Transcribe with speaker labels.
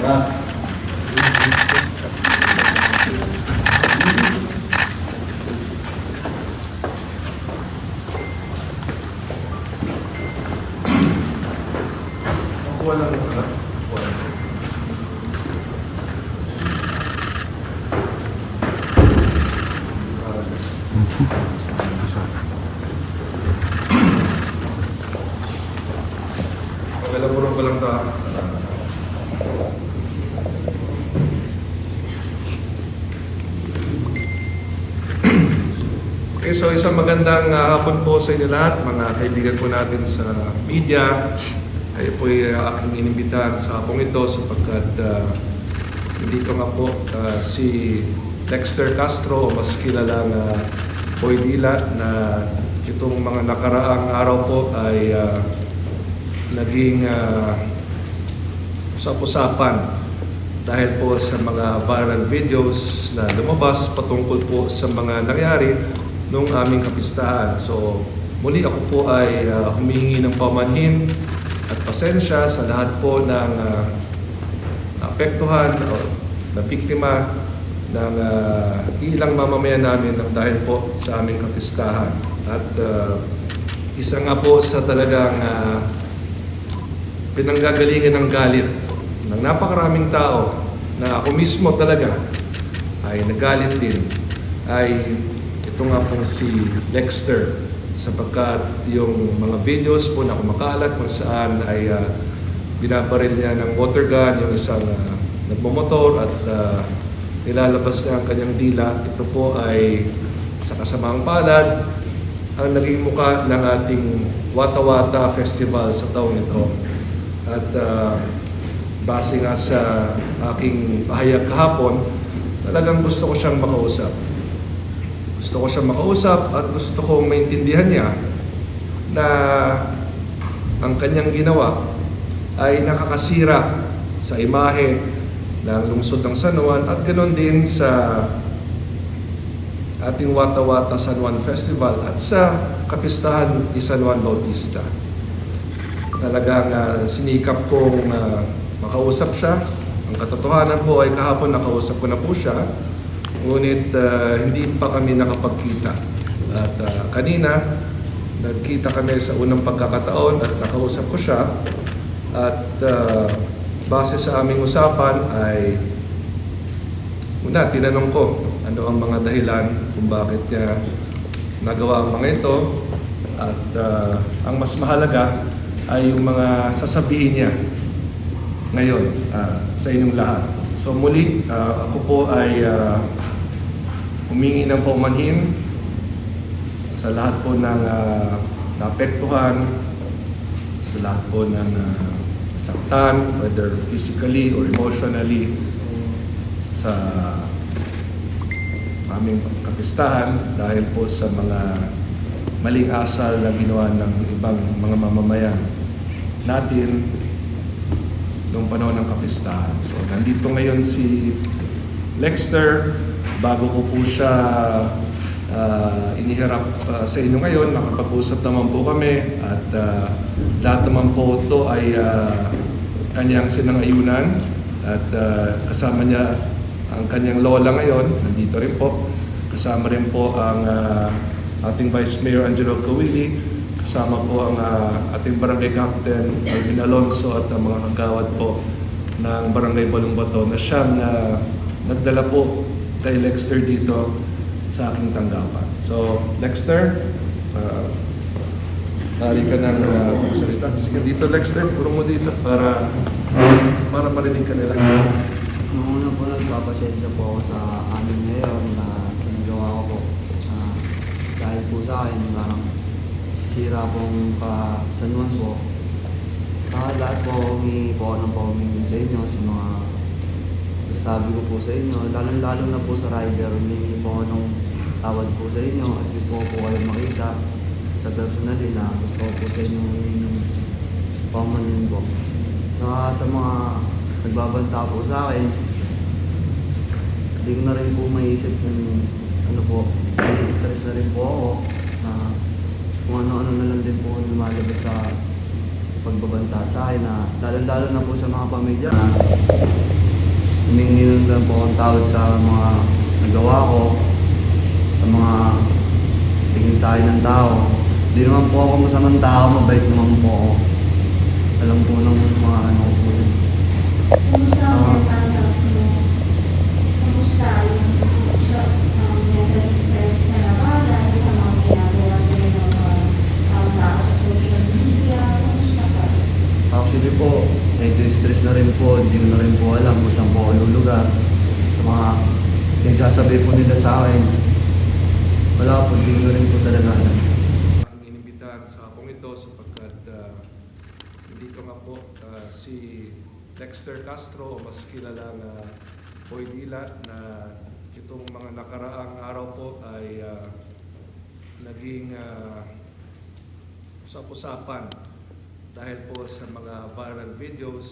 Speaker 1: Yeah.
Speaker 2: Kuha lang ito, ha? Kuha lang. Okay lang, puro ko lang ta. Okay, so isang magandang uh, hapon po sa inyo lahat, mga kaibigan po natin sa media. Kayo po ay uh, aking inimbitahan sa hapong ito sapagkat uh, dito nga po uh, si Dexter Castro mas kilalang uh, Boy Dila na itong mga nakaraang araw po ay uh, naging uh, usap-usapan dahil po sa mga viral videos na lumabas patungkol po sa mga nangyari nung aming kapistahan. So muli ako po ay uh, humingi ng pamanhin at pasensya sa lahat po ng uh, apektuhan o na biktima ng uh, ilang mamamayan namin ng dahil po sa aming kapistahan. At uh, isa nga po sa talagang uh, pinanggagalingan ng galit ng napakaraming tao na ako mismo talaga ay nagalit din ay ito nga pong si Dexter sapagkat yung mga videos po na kumakalat kung saan ay uh, binabaril niya ng water gun yung isang uh, nagmumotor at uh, nilalabas niya ang kanyang dila. Ito po ay sa kasamaang palad ang naging muka ng ating Wata-Wata Festival sa taong ito. At uh, base nga sa aking pahayag kahapon, talagang gusto ko siyang makausap. Gusto ko siyang makausap at gusto kong maintindihan niya na ang kanyang ginawa ay nakakasira sa imahe ng lungsod ng San Juan at ganoon din sa ating Wata-Wata San Juan Festival at sa kapistahan ni San Juan Bautista. Talagang uh, sinikap kong uh, makausap siya. Ang katotohanan po ay kahapon nakausap ko na po siya, ngunit uh, hindi pa kami nakapagkita. At uh, kanina, nagkita kami sa unang pagkakataon at nakausap ko siya. At uh, base sa aming usapan ay una, tinanong ko ano ang mga dahilan kung bakit niya nagawa ang mga ito. At uh, ang mas mahalaga ay yung mga sasabihin niya ngayon uh, sa inyong lahat. So muli, uh, ako po ay uh, humingi ng paumanhin sa lahat po ng uh, naapektuhan, sa lahat po ng uh, saktan, whether physically or emotionally, sa aming kapistahan dahil po sa mga maling asal na ginawa ng ibang mga mamamayan natin noong panahon ng kapistahan. So, nandito ngayon si Lexter. Bago ko po siya ah, iniharap ah, sa inyo ngayon, nakapag-usap naman po kami at ah, lahat naman po ito ay ah, kanyang sinangayunan at ah, kasama niya ang kanyang lola ngayon, nandito rin po. Kasama rin po ang ah, ating Vice Mayor Angelo Kawili, kasama po ang ah, ating Barangay Captain Alvin Alonso at ang mga kagawad po ng Barangay Balumbato na siyang na nagdala po kay Lexter dito sa aking tanggapan. So, Lexter, uh, Nari ka ng uh, magsalita. Sige dito, Lexter. Puro mo dito para para marinig ka nila.
Speaker 3: Noong una po nagpapasensya po ako sa amin ngayon na sa nagawa ko po. Ah, dahil po sa akin, parang sira pong kasanuan po. Ah, lahat po humingi po ng paumingi sa inyo sa mga sabi ko po sa inyo. Lalo-lalo na po sa rider, humingi po ako ng tawad po sa inyo at gusto ko po kayo makita sa personally na gusto ko po sa inyo humingi ng paumanin po. Saka sa mga nagbabanta po sa akin, hindi ko na rin po maisip yung ano po, stress na rin po ako na kung ano-ano na lang din po lumalabas sa pagbabanta sa akin na lalo-lalo na po sa mga pamilya na humingi lang po akong tawad sa mga nagawa ko, sa mga tingin sa akin ng tao. Hindi naman po ako masamang tao, mabait naman po ako. Alam po ng mga ano ko po yun.
Speaker 1: Kumusta ang mental health mo? Kumusta yung sa um, mental stress na sa mga ginagawa sa ng mga um, tao sa social media? Kumusta ka?
Speaker 3: Actually po, medyo stress na rin po. Hindi ko na rin po alam kung saan po ako lulugar. Sa mga nagsasabi po nila sa akin. Wala po, hindi ko na rin po talaga alam.
Speaker 2: Ang inimbitahan sa akong ito sapagkat uh, ko nga po uh, si Dexter Castro o mas kilala na Boy Dila na itong mga nakaraang araw po ay uh, naging uh, usap-usapan dahil po sa mga viral videos